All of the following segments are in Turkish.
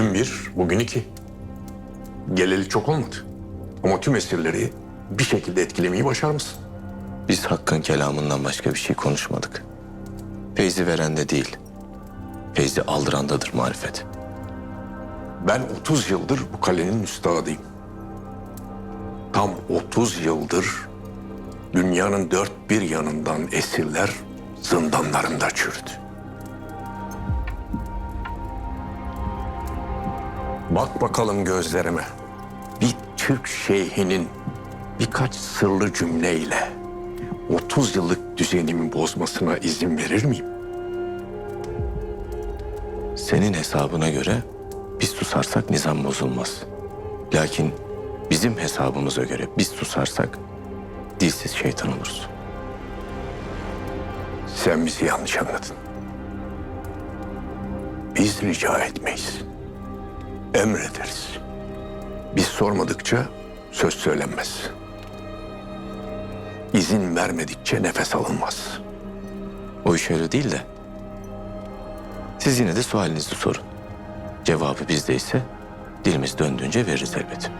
Dün bir, bugün iki. Geleli çok olmadı. Ama tüm esirleri bir şekilde etkilemeyi başarmışsın. Biz Hakk'ın kelamından başka bir şey konuşmadık. Feyzi verende değil, feyzi aldırandadır marifet. Ben 30 yıldır bu kalenin müstahadıyım. Tam 30 yıldır dünyanın dört bir yanından esirler zindanlarında çürüdü. Bak bakalım gözlerime. Bir Türk şeyhinin birkaç sırlı cümleyle 30 yıllık düzenimi bozmasına izin verir miyim? Senin hesabına göre biz susarsak nizam bozulmaz. Lakin bizim hesabımıza göre biz susarsak dilsiz şeytan oluruz. Sen bizi yanlış anladın. Biz rica etmeyiz. Emrederiz. Biz sormadıkça söz söylenmez. İzin vermedikçe nefes alınmaz. O iş öyle değil de siz yine de sualinizi sorun. Cevabı bizdeyse dilimiz döndüğünce veririz elbet.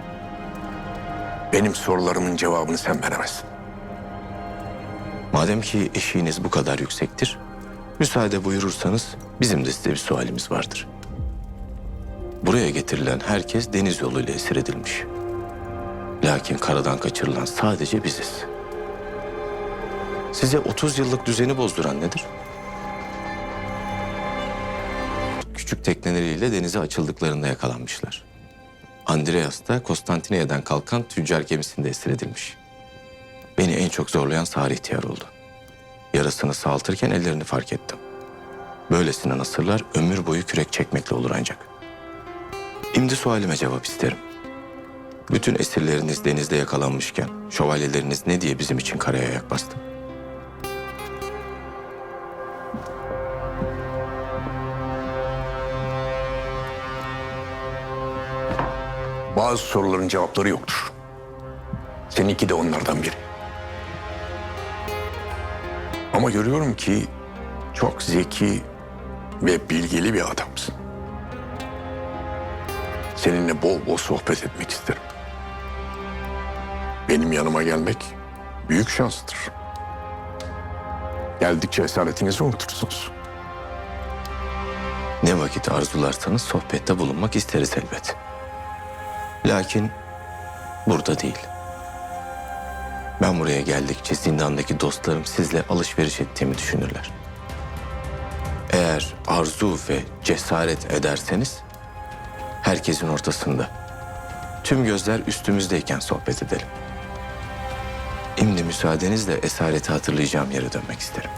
Benim sorularımın cevabını sen veremezsin. Madem ki eşiğiniz bu kadar yüksektir, müsaade buyurursanız bizim de size bir sualimiz vardır. Buraya getirilen herkes deniz yoluyla esir edilmiş. Lakin karadan kaçırılan sadece biziz. Size 30 yıllık düzeni bozduran nedir? Küçük tekneleriyle denize açıldıklarında yakalanmışlar. Andreas da Konstantiniyye'den kalkan tüccar gemisinde esir edilmiş. Beni en çok zorlayan Sarı ihtiyar oldu. Yarasını sağaltırken ellerini fark ettim. Böylesine nasırlar ömür boyu kürek çekmekle olur ancak. Şimdi sualime cevap isterim. Bütün esirleriniz denizde yakalanmışken şövalyeleriniz ne diye bizim için karaya ayak bastı? Bazı soruların cevapları yoktur. Seninki de onlardan biri. Ama görüyorum ki çok zeki ve bilgili bir adamsın. Seninle bol bol sohbet etmek isterim. Benim yanıma gelmek büyük şanstır. Geldikçe esaretinizi unutursunuz. Ne vakit arzularsanız sohbette bulunmak isteriz elbet. Lakin burada değil. Ben buraya geldikçe zindandaki dostlarım sizle alışveriş ettiğimi düşünürler. Eğer arzu ve cesaret ederseniz herkesin ortasında tüm gözler üstümüzdeyken sohbet edelim. Şimdi müsaadenizle esareti hatırlayacağım yere dönmek isterim.